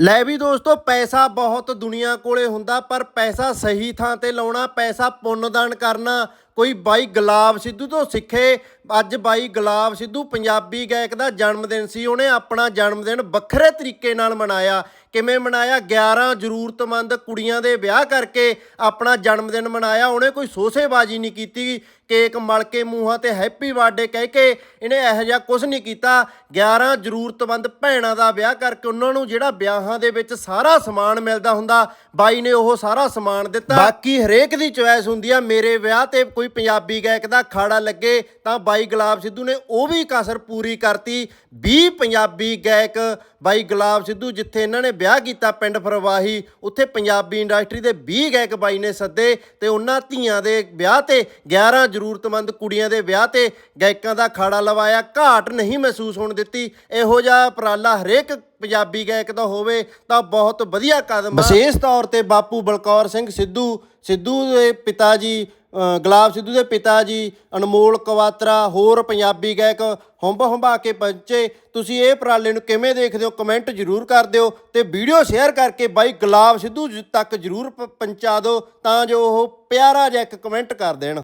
ਲੈ ਵੀ ਦੋਸਤੋ, ਪੈਸਾ ਬਹੁਤ ਦੁਨੀਆ ਕੋਲੇ ਹੁੰਦਾ, ਪਰ ਪੈਸਾ ਸਹੀ ਥਾਂ ਤੇ ਲਾਉਣਾ, ਪੈਸਾ ਪੁੰਨਦਾਨ ਕਰਨਾ, ਕੋਈ ਬਾਈ ਗੁਲਾਬ ਸਿੱਧੂ ਤੋਂ ਸਿੱਖੇ। ਅੱਜ ਬਾਈ ਗੁਲਾਬ ਸਿੱਧੂ ਪੰਜਾਬੀ ਗਾਇਕ ਦਾ ਜਨਮ ਦਿਨ ਸੀ, ਉਹਨੇ ਆਪਣਾ ਜਨਮ ਦਿਨ ਵੱਖਰੇ ਤਰੀਕੇ ਨਾਲ ਮਨਾਇਆ। ਕਿਵੇਂ ਮਨਾਇਆ? 11 ਜ਼ਰੂਰਤਮੰਦ ਕੁੜੀਆਂ ਦੇ ਵਿਆਹ ਕਰਕੇ ਆਪਣਾ ਜਨਮ ਦਿਨ ਮਨਾਇਆ। ਉਹਨੇ ਕੋਈ ਸੋਸੇਬਾਜ਼ੀ ਨਹੀਂ ਕੀਤੀ। ਕੇਕ ਮਲ ਕੇ ਮੂੰਹਾਂ ਤੇ ਹੈਪੀ ਬਰਥਡੇ ਕਹਿ ਕੇ ਇਹਨੇ ਇਹੋ ਜਿਹਾ ਕੁਝ ਨਹੀਂ ਕੀਤਾ। 11 ਜ਼ਰੂਰਤਮੰਦ ਭੈਣਾਂ ਦਾ ਵਿਆਹ ਕਰਕੇ ਉਹਨਾਂ ਨੂੰ ਜਿਹੜਾ ਵਿਆਹਾਂ ਦੇ ਵਿੱਚ ਸਾਰਾ ਸਮਾਨ ਮਿਲਦਾ ਹੁੰਦਾ ਬਾਈ ਨੇ ਉਹ ਸਾਰਾ ਸਮਾਨ ਦਿੱਤਾ। ਬਾਕੀ ਹਰੇਕ ਦੀ ਚੁਆਇਸ ਹੁੰਦੀ ਆ ਮੇਰੇ ਵਿਆਹ ਤੇ ਕੋਈ ਪੰਜਾਬੀ ਗਾਇਕ ਦਾ ਖਾੜਾ ਲੱਗੇ ਤਾਂ ਬਾਈ ਗੁਲਾਬ ਸਿੱਧੂ ਨੇ ਉਹ ਵੀ ਕਸਰ ਪੂਰੀ ਕਰਤੀ। 20 ਪੰਜਾਬੀ ਗਾਇਕ ਬਾਈ ਗੁਲਾਬ ਸਿੱਧੂ ਜਿੱਥੇ ਇਹਨਾਂ ਨੇ ਵਿਆਹ ਕੀਤਾ ਪਿੰਡ ਫਰਵਾਹੀ, ਉੱਥੇ ਪੰਜਾਬੀ ਇੰਡਸਟਰੀ ਦੇ 20 ਗਾਇਕ ਬਾਈ ਨੇ ਸੱਦੇ ਤੇ ਉਹਨਾਂ ਧੀਆਂ ਦੇ ਵਿਆਹ ਤੇ 11 ਜ਼ਰੂਰਤਮੰਦ ਕੁੜੀਆਂ ਦੇ ਵਿਆਹ ਤੇ ਗਾਇਕਾਂ ਦਾ ਖਾੜਾ ਲਵਾਇਆ। ਘਾਟ ਨਹੀਂ ਮਹਿਸੂਸ ਹੋਣ ਦਿੱਤੀ। ਇਹੋ ਜਿਹਾ ਉਪਰਾਲਾ ਹਰੇਕ ਪੰਜਾਬੀ ਗਾਇਕ ਦਾ ਹੋਵੇ ਤਾਂ ਬਹੁਤ ਵਧੀਆ ਕਦਮ ਆ। ਵਿਸ਼ੇਸ਼ ਤੌਰ ਤੇ ਬਾਪੂ ਬਲਕੌਰ ਸਿੰਘ ਸਿੱਧੂ ਸਿੱਧੂ ਦੇ ਪਿਤਾ ਜੀ ਅ, ਗੁਲਾਬ ਸਿੱਧੂ ਦੇ ਪਿਤਾ ਜੀ ਅਨਮੋਲ ਕਵਾਤਰਾ ਹੋਰ ਪੰਜਾਬੀ ਗਾਇਕ ਹੁੰਬ ਹੁੰਬਾ ਕੇ ਪਹੁੰਚੇ। ਤੁਸੀਂ ਇਹ ਉਪਰਾਲੇ ਨੂੰ ਕਿਵੇਂ ਦੇਖਦੇ ਹੋ? ਕਮੈਂਟ ਜਰੂਰ ਕਰ ਦਿਓ ਤੇ ਵੀਡੀਓ ਸ਼ੇਅਰ ਕਰਕੇ ਬਾਈ ਗੁਲਾਬ ਸਿੱਧੂ ਤੱਕ ਜਰੂਰ ਪ- ਪਹੁੰਚਾ ਦਿਓ ਤਾਂ ਜੋ ਉਹ ਪਿਆਰਾ ਜਿਹਾ ਇੱਕ ਕਮੈਂਟ ਕਰ ਦੇਣ।